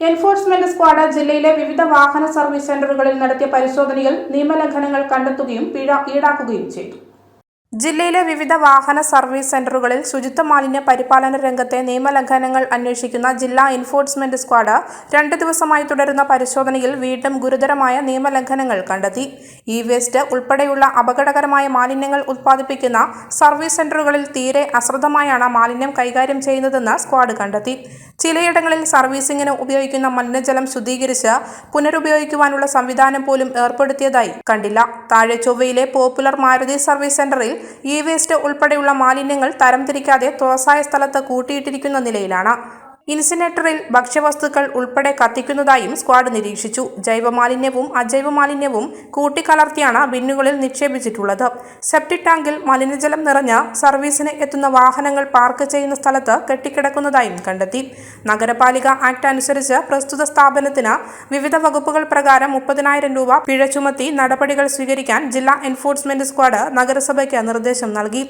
Enforcement squad ജില്ലയിലെ വിവിധ വാഹന സർവീസ് സെന്ററുകളിൽ നടത്തിയ പരിശോധനയിൽ നിയമലംഘനങ്ങൾ കണ്ടെത്തുകയും പിഴ ഈടാക്കുകയും ചെയ്തു. ജില്ലയിലെ വിവിധ വാഹന സർവീസ് സെന്ററുകളിൽ ശുചിത്വ മാലിന്യ പരിപാലന രംഗത്തെ നിയമലംഘനങ്ങൾ അന്വേഷിക്കുന്ന ജില്ലാ എൻഫോഴ്സ്മെന്റ് സ്ക്വാഡ് രണ്ട് ദിവസമായി തുടരുന്ന പരിശോധനയിൽ വീണ്ടും ഗുരുതരമായ നിയമലംഘനങ്ങൾ കണ്ടെത്തി. ഇ വേസ്റ്റ് ഉൾപ്പെടെയുള്ള അപകടകരമായ മാലിന്യങ്ങൾ ഉത്പാദിപ്പിക്കുന്ന സർവീസ് സെന്ററുകളിൽ തീരെ അശ്രദ്ധമായാണ് മാലിന്യം കൈകാര്യം ചെയ്യുന്നതെന്ന് സ്ക്വാഡ് കണ്ടെത്തി. ചിലയിടങ്ങളിൽ സർവീസിംഗിന് ഉപയോഗിക്കുന്ന മലിനജലം ശുദ്ധീകരിച്ച് പുനരുപയോഗിക്കുവാനുള്ള സംവിധാനം പോലും ഏർപ്പെടുത്തിയതായി കണ്ടില്ല. താഴെ ചൊവ്വയിലെ പോപ്പുലർ മാരുതി സർവീസ് സെന്ററിൽ ഇ വേസ്റ്റ് ഉൾപ്പെടെയുള്ള മാലിന്യങ്ങൾ തരംതിരിക്കാതെ തുറസായ സ്ഥലത്ത് കൂട്ടിയിട്ടിരിക്കുന്ന നിലയിലാണ്. ഇൻസിനേറ്ററിൽ ഭക്ഷ്യവസ്തുക്കൾ ഉൾപ്പെടെ കത്തിക്കുന്നതായും സ്ക്വാഡ് നിരീക്ഷിച്ചു. ജൈവമാലിന്യവും അജൈവ മാലിന്യവും കൂട്ടിക്കലർത്തിയാണ് ബിന്നുകളിൽ നിക്ഷേപിച്ചിട്ടുള്ളത്. സെപ്റ്റിക് ടാങ്കിൽ മലിനജലം നിറഞ്ഞ സർവീസിന് എത്തുന്ന വാഹനങ്ങൾ പാർക്ക് ചെയ്യുന്ന സ്ഥലത്ത് കെട്ടിക്കിടക്കുന്നതായും കണ്ടെത്തി. നഗരപാലിക ആക്ട് അനുസരിച്ച് പ്രസ്തുത സ്ഥാപനത്തിന് വിവിധ വകുപ്പുകൾ പ്രകാരം മുപ്പതിനായിരം രൂപ പിഴ ചുമത്തി നടപടികൾ സ്വീകരിക്കാൻ ജില്ലാ എൻഫോഴ്സ്മെന്റ് സ്ക്വാഡ് നഗരസഭയ്ക്ക് നിർദ്ദേശം നൽകി.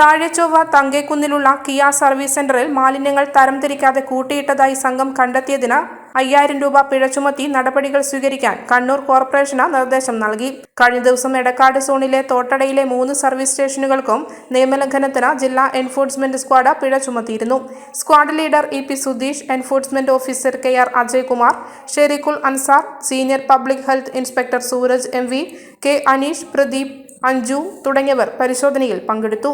താഴെച്ചൊവ്വ തങ്കേക്കുന്നിലുള്ള കിയ സർവീസ് സെന്ററിൽ മാലിന്യങ്ങൾ തരംതിരിക്കാതെ കൂട്ടിയിട്ടതായി സംഘം കണ്ടെത്തിയതിന് അയ്യായിരം രൂപ പിഴ ചുമത്തി നടപടികൾ സ്വീകരിക്കാൻ കണ്ണൂർ കോർപ്പറേഷന് നിർദ്ദേശം നൽകി. കഴിഞ്ഞ ദിവസം എടക്കാട് സോണിലെ തോട്ടടയിലെ മൂന്ന് സർവീസ് സ്റ്റേഷനുകൾക്കും നിയമലംഘനത്തിന് ജില്ലാ എൻഫോഴ്സ്മെന്റ് സ്ക്വാഡ് പിഴ ചുമത്തിയിരുന്നു. Squad leader E P Sudheesh enforcement officer K R Ajaykumar Shareekhul Ansar senior public health inspector Sooraj M V K Aneesh Pradeep Anju തുടങ്ങിയവർ പരിശോധനയിൽ പങ്കെടുത്തു.